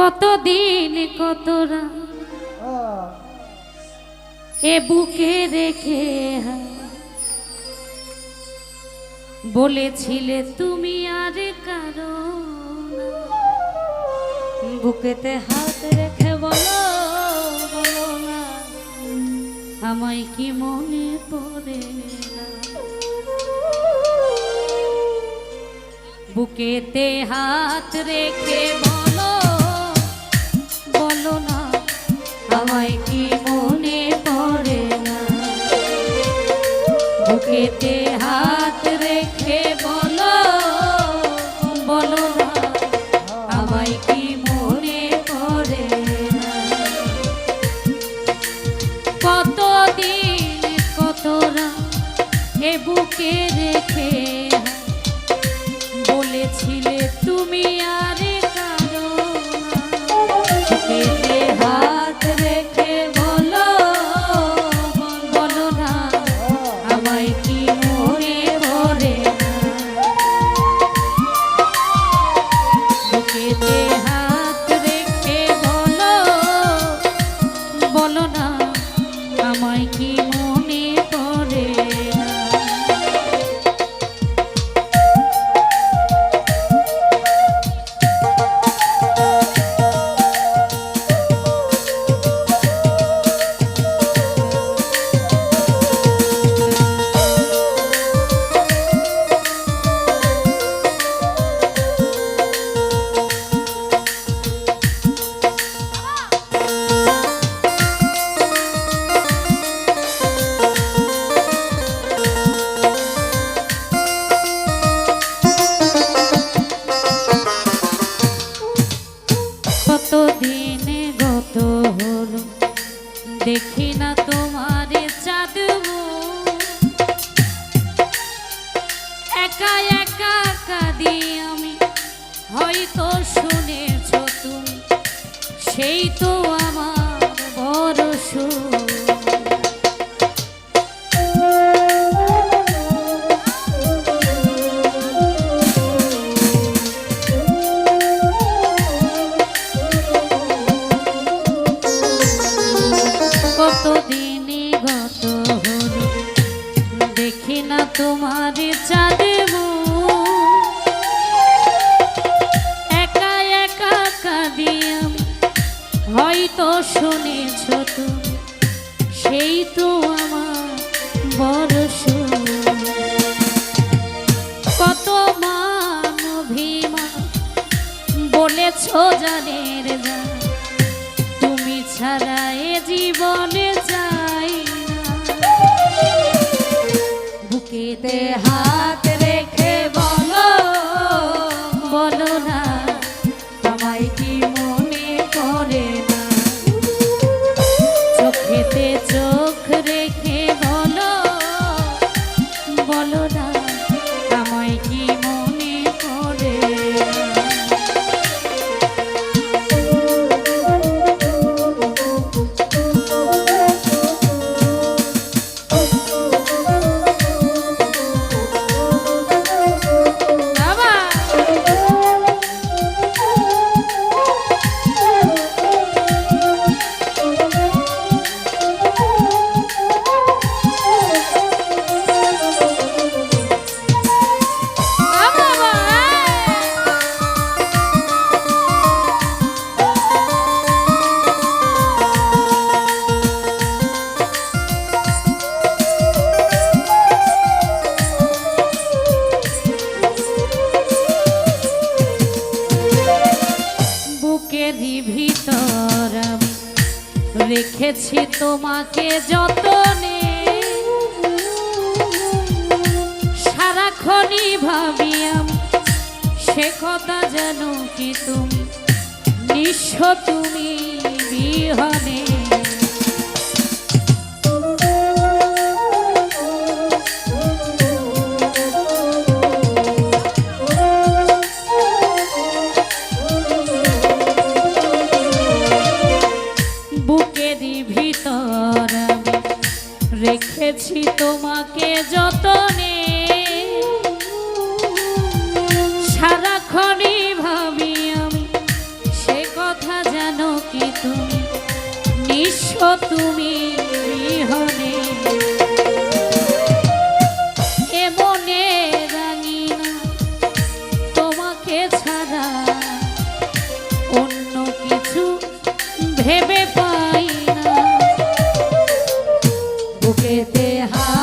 কতদিন কতরা এ বুকে রেখে বলেছিলে তুমি আর কারও বুকেতে হাত রেখে বলো বলো আমায় কি মনে পড়ে বুকেতে হাত রেখে বলো। বলো না, আমায় কি মনে পড়ে না? বুকেতে হাত রেখে বলো বলো এ বুকে রেখে বলেছিলে তুমি আমায় কি তো বলেছ জানের তুমি জীবনে চাই না। বুকেতে হাত রেখেছি তোমাকে যতনে। সারাক্ষণই ভাবিয়াম সে কথা জানো কি তুমি? নিঃস্ব তুমি বিহনে। যতনে সারাক্ষণে ভাবি আমি, সে কথা তোমাকে ছাড়া অন্য কিছু ভেবে পাই না। বুকেতে হা